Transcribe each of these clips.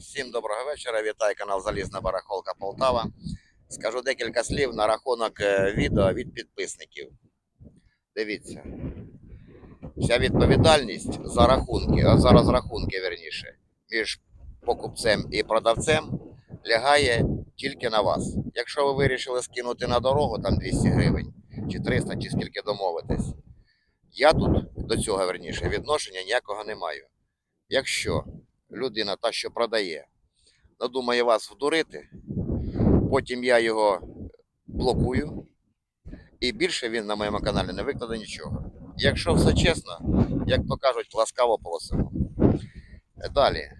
Всім доброго вечора. Вітаю канал Залізна Барахолка Полтава. Скажу декілька слів на рахунок е, відео від підписників. Дивіться. Вся відповідальність за рахунки, а за розрахунки, верніше, між покупцем і продавцем лягає тільки на вас. Якщо ви вирішили скинути на дорогу там 200 гривень, чи 300, чи скільки домовитесь, я тут до цього верніше відношення ніякого не маю. Якщо людина, та, що продає, надумає вас вдурити, потім я його блокую, і більше він на моєму каналі не викладе нічого. Якщо все чесно, як то кажуть, ласкаво просимо. Далі.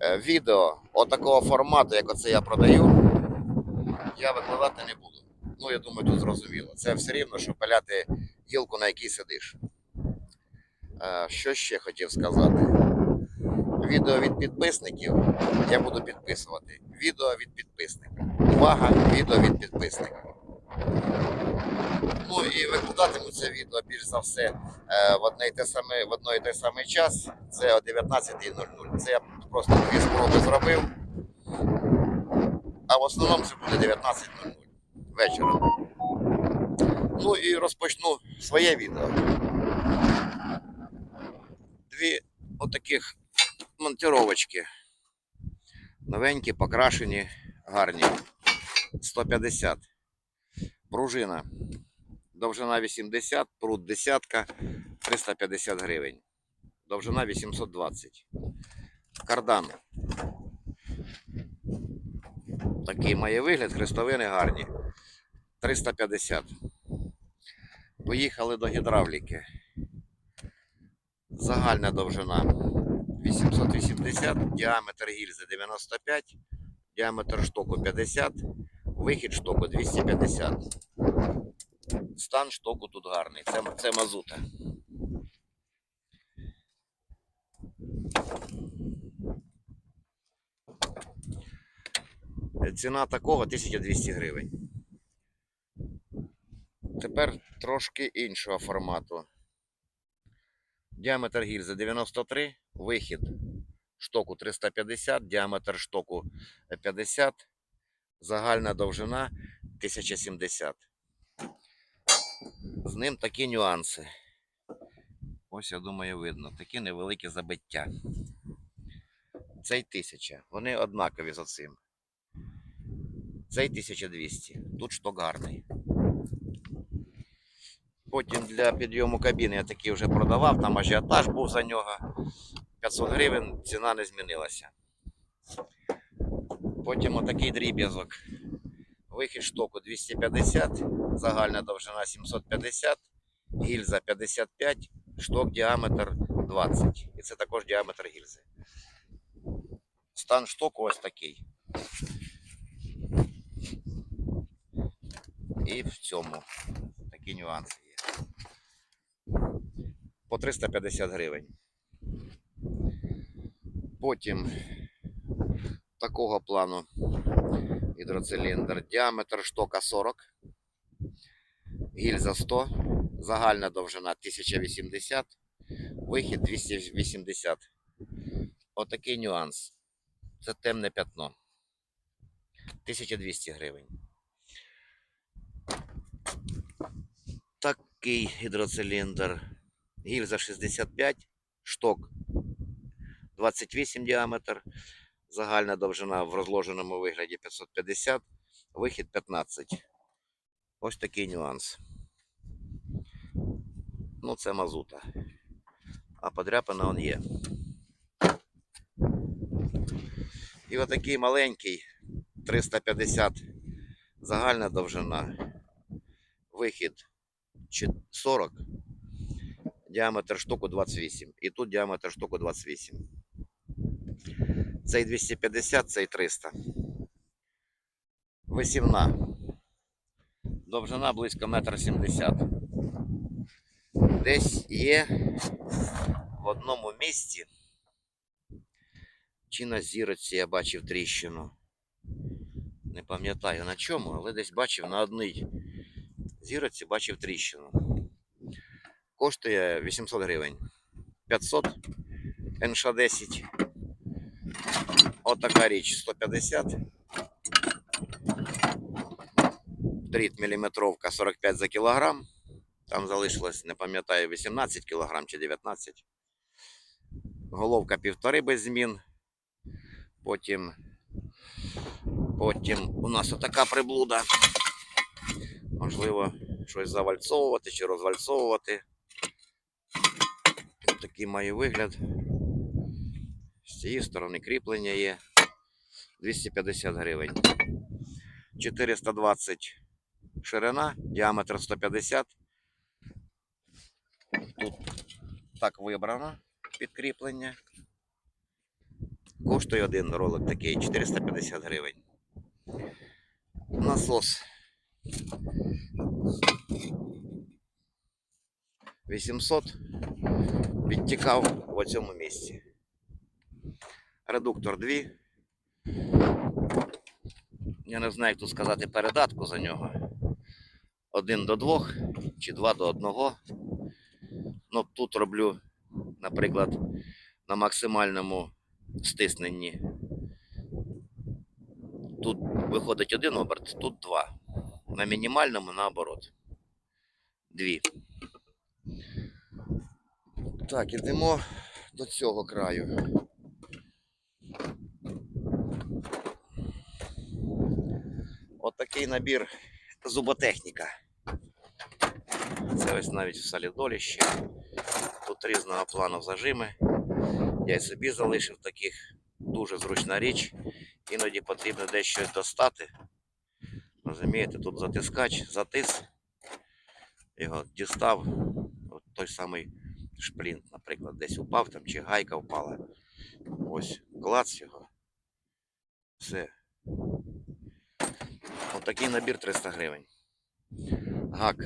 Е, Відео отакого формату, як оце я продаю, я викладати не буду. Ну, я думаю, тут зрозуміло. Це все рівно, що пиляти гілку, на якій сидиш. Е, Що ще хотів сказати? Відео від підписників я буду підписувати. Відео від підписника. Увага, відео від підписника. Ну і викладатиму це відео більш за все е, в одне і те саме, в одно і той самий час. Це о 19.00. Це я просто дві спроби зробив. А в основному це буде 19.00 вечором. Ну і розпочну своє відео. Дві отаких монтировочки. Новенькі, покрашені, гарні. 150. Пружина. Довжина 80, пруд десятка, 350 гривень. Довжина 820. Кардан. Такий має вигляд, хрестовини гарні. 350. Поїхали до гідравліки. Загальна довжина 880, діаметр гільзи 95, діаметр штоку 50, вихід штоку 250. Стан штоку тут гарний. Це, це мазута. Ціна такого 1200 гривень. Тепер трошки іншого формату. Діаметр гільзи 93, вихід штоку 350, діаметр штоку 50, загальна довжина 1070. З ним такі нюанси. Ось, я думаю, видно. Такі невеликі забиття. Цей 1000. Вони однакові з оцим. Цей 1200. Тут шток гарний. Потім для підйому кабіни я такий вже продавав, там ажіотаж був за нього. 500 гривень, ціна не змінилася. Потім отакий дріб'язок. Вихід штоку 250, загальна довжина 750, гільза 55, шток діаметр 20. І це також діаметр гільзи. Стан штоку ось такий. І в цьому такі нюанси є. По 350 гривень. Потім такого плану гідроциліндр. Діаметр штока 40, гільза 100, загальна довжина 1080, вихід 280. Отакий нюанс. Це темне пятно. 1200 гривень. Такий гідроциліндр. Гільза 65, шток 28 діаметр. Загальна довжина в розложеному вигляді 550, вихід 15. Ось такий нюанс. Ну, це мазута. А подряпина он є. І отакий маленький 350 загальна довжина. Вихід 40. Діаметр штуку 28. І тут діаметр штуку 28. Цей 250, цей 300. Висівна. Довжина близько 1,70 м. Десь є в одному місці. Чи на зірочці я бачив тріщину. Не пам'ятаю на чому, але десь бачив на одній зірочці бачив тріщину. Коштує 800 гривень. 500 НШ 10 Отака річ 150. Дріт міліметровка 45 за кілограм. Там залишилось, не пам'ятаю, 18 кілограм чи 19. Головка півтори без змін. Потім, потім у нас отака приблуда. Можливо, щось завальцовувати чи розвальцовувати. Такий має вигляд. Цієї сторони кріплення є. 250 гривень. 420 ширина, діаметр 150. Тут так вибрано підкріплення. Коштує один ролик такий 450 гривень. Насос 800 відтікав в цьому місці. Редуктор 2. Я не знаю, як тут сказати передатку за нього. Один до двох чи два до одного. Ну, тут роблю, наприклад, на максимальному стисненні. Тут виходить один оберт, тут два. На мінімальному наоборот. Дві. Так, ідемо до цього краю. От такий набір зуботехніка. Це ось навіть в солідоліще. Тут різного плану зажими. Я й собі залишив таких дуже зручна річ. Іноді потрібно дещо достати. Розумієте, тут затискач, затис. Його дістав. От той самий шплінт, наприклад, десь упав там, чи гайка впала. Ось, клац його. Все. Отакий набір 300 гривень. Гак.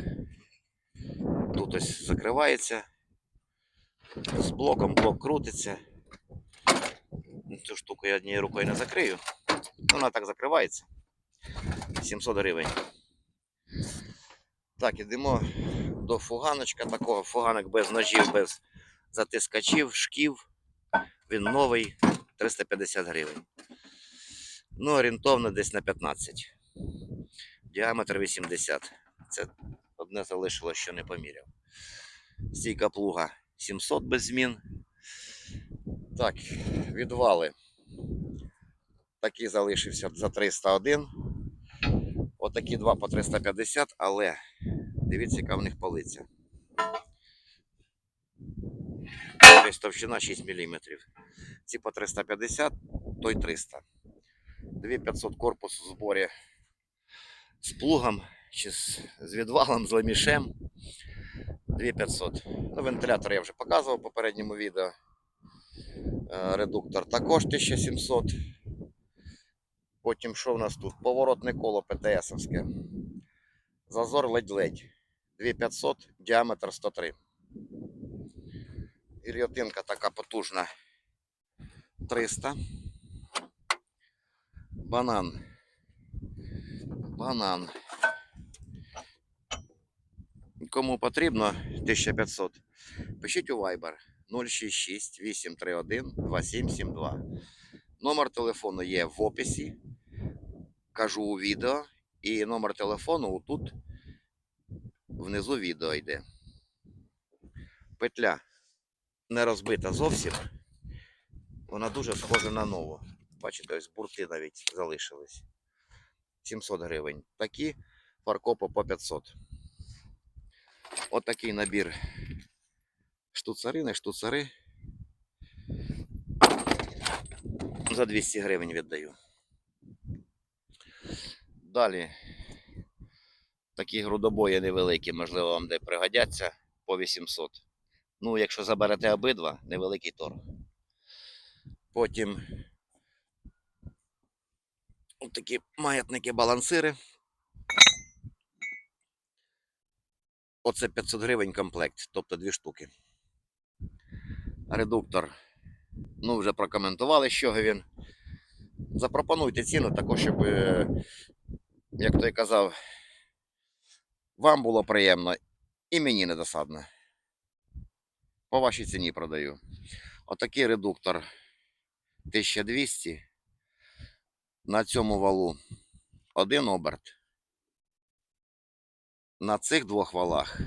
Тут ось закривається. З блоком блок крутиться. Цю штуку я однією рукою не закрию. Вона так закривається. 700 гривень. Так, ідемо до фуганочка такого. Фуганок без ножів, без затискачів, шків. Він новий, 350 гривень. Ну, орієнтовно десь на 15. Діаметр 80. Це одне залишилось, що не поміряв. Стійка плуга 700 без змін. Так, відвали. Такий залишився за 301. Отакі два по 350, але дивіться, яка в них полиця. Десь товщина 6 мм. Ці по 350, той 300. 2500 корпус в зборі з плугом чи з, з відвалом, з ламішем. 2500. Ну, вентилятор я вже показував в попередньому відео. Е, Редуктор також 1700. Потім що в нас тут? Поворотне коло ПТСовське. Зазор ледь-ледь. 2500, діаметр 103. Гільйотинка така потужна. 300. Банан. Банан. Кому потрібно 1500. Пишіть у Viber 066 831 2772. Номер телефону є в описі. Кажу у відео. І номер телефону тут внизу відео йде. Петля не розбита зовсім. Вона дуже схожа на нову. Бачите, ось бурти навіть залишились. 700 гривень. Такі фаркопи по 500. Отакий набір штуцари, не штуцари. За 200 гривень віддаю. Далі такі грудобої невеликі, можливо, вам де пригодяться по 800. Ну, якщо заберете обидва, невеликий торг. Потім Ось такі маятники балансири. Оце 500 гривень комплект, тобто дві штуки. Редуктор. Ну, вже прокоментували, з чого він. Запропонуйте ціну також, щоб, е, як той казав, вам було приємно і мені не досадно. По вашій ціні продаю. Отакий редуктор 1200 На цьому валу один оберт. На цих двох валах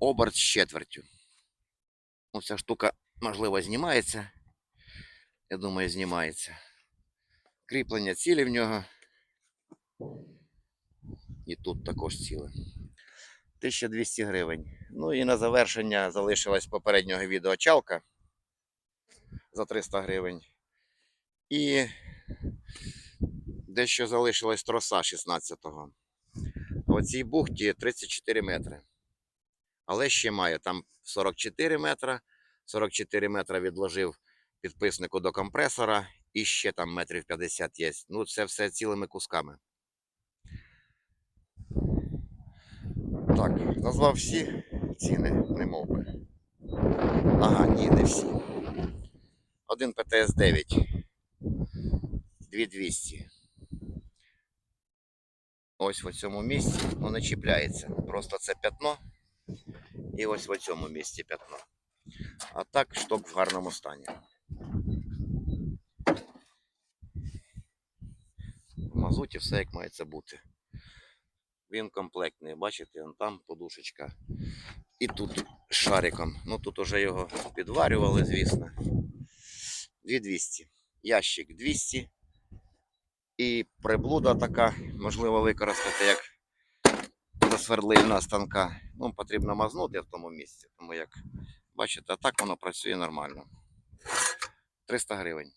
оберт з четвертю. Ну, ця штука, можливо, знімається. Я думаю, знімається. Кріплення цілі в нього. І тут також ціле. 1200 гривень. Ну і на завершення залишилась попереднього відео чалка за 300 гривень. І дещо залишилась троса 16-го. В цій бухті 34 метри. Але ще має там 44 метра. 44 метра відложив підписнику до компресора. І ще там метрів 50 є. Ну, це все цілими кусками. Так, назвав всі ціни, не мов би. Ага, ні, не всі. Один ПТС 9. 2200. Ось в цьому місці воно чіпляється. Просто це п'ятно. І ось в цьому місці п'ятно. А так шток в гарному стані. В мазуті все як має це бути. Він комплектний. Бачите, он там подушечка. І тут шариком. Ну тут уже його підварювали, звісно. 2200. Ящик 200. І приблуда така, можливо, використати як засверлильна станка. Ну, потрібно мазнути в тому місці. Тому як бачите, а так воно працює нормально. 300 гривень.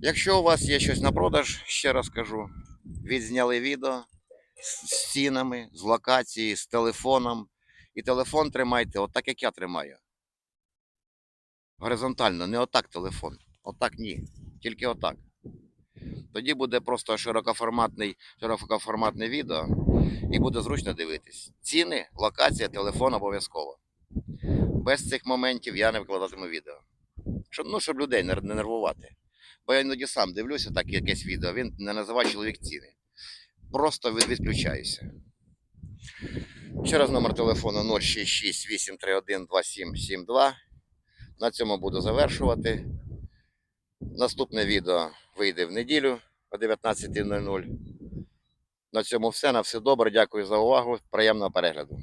Якщо у вас є щось на продаж, ще раз кажу, відзняли відео з цінами, з локації, з телефоном. І телефон тримайте отак, як я тримаю. Горизонтально, не отак телефон. Отак ні. Тільки отак. Тоді буде просто широкоформатний, широкоформатне відео і буде зручно дивитись. Ціни, локація, телефон обов'язково. Без цих моментів я не викладатиму відео. Щоб, ну, щоб людей не нервувати. Бо я іноді сам дивлюся так якесь відео, він не називає чоловік ціни. Просто відключаюся. Ще раз номер телефону 066 831 2772. На цьому буду завершувати. Наступне відео вийде в неділю о 19.00. На цьому все. На все добре. Дякую за увагу. Приємного перегляду.